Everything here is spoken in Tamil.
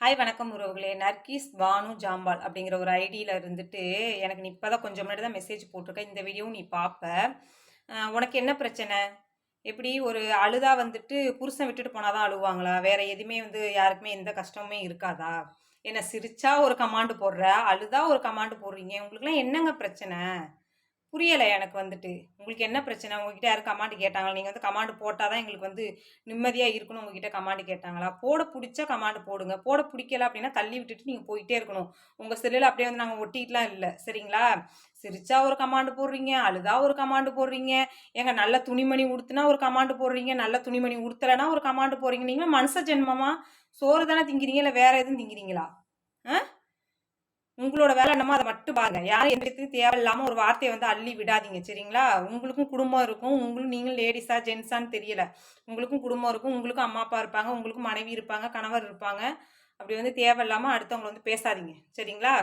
ஹாய் வணக்கம் உறவுகளே. நர்கீஸ் பானு ஜாம்பால் அப்படிங்கிற ஒரு ஐடியில் இருந்துட்டு எனக்கு நீ இப்போ தான் கொஞ்சம் முன்னாடி தான் மெசேஜ் போட்டிருக்கேன் இந்த வீடியோவும் நீ பார்ப்ப உனக்கு என்ன பிரச்சனை? எப்படி ஒரு அழுதா வந்துட்டு புருஷன் விட்டுட்டு போனால் தான் அழுவாங்களா? வேறு எதுவுமே வந்து யாருக்குமே எந்த கஷ்டமுமே இருக்காதா? என்ன சிரிச்சா ஒரு கமாண்டு போடுற அழுதா ஒரு கமாண்டு போடுறீங்க. உங்களுக்குலாம் என்னங்க பிரச்சனை? புரியலை எனக்கு வந்துட்டு. உங்களுக்கு என்ன பிரச்சனை? உங்ககிட்ட யாரும் கமாண்டு கேட்டாங்களா? நீங்கள் வந்து கமாண்டு போட்டால் தான் எங்களுக்கு வந்து நிம்மதியாக இருக்கணும். உங்ககிட்ட கமாண்டு கேட்டாங்களா? போட பிடிச்சா கமாண்டு போடுங்க. போட பிடிக்கல அப்படின்னா தள்ளி விட்டுட்டு நீங்கள் போயிட்டே இருக்கணும். உங்கள் செல்லில் அப்படியே வந்து நாங்கள் ஒட்டிட்டுலாம் இல்லை. சரிங்களா? சிரிச்சா ஒரு கமாண்டு போடுறீங்க அழுதா ஒரு கமாண்டு போடுறீங்க. ஏங்க நல்ல துணிமணி உடுத்துனா ஒரு கமாண்டு போடுறீங்க நல்ல துணிமணி உடுத்தலைன்னா ஒரு கமாண்டு போடுறீங்க. நீங்களும் மனுஷ ஜென்மமா? சோறு தானே திங்கிறீங்க இல்லை வேற எதுவும் திங்கிறீங்களா? உங்களோட வேலை என்னமோ அதை மட்டும் பாருங்க. யாரும் எந்த தேவையில்லாமல் ஒரு வார்த்தையை வந்து அள்ளி விடாதீங்க சரிங்களா? உங்களுக்கும் குடும்பம் இருக்கும். உங்களும் நீங்களும் லேடிஸா ஜென்ஸான்னு தெரியல. உங்களுக்கும் குடும்பம் இருக்கும். உங்களுக்கும் அம்மா அப்பா இருப்பாங்க. உங்களுக்கும் மனைவி இருப்பாங்க. கணவர் இருப்பாங்க. அப்படி வந்து தேவையில்லாமல் அடுத்தவங்களை வந்து பேசாதீங்க சரிங்களா?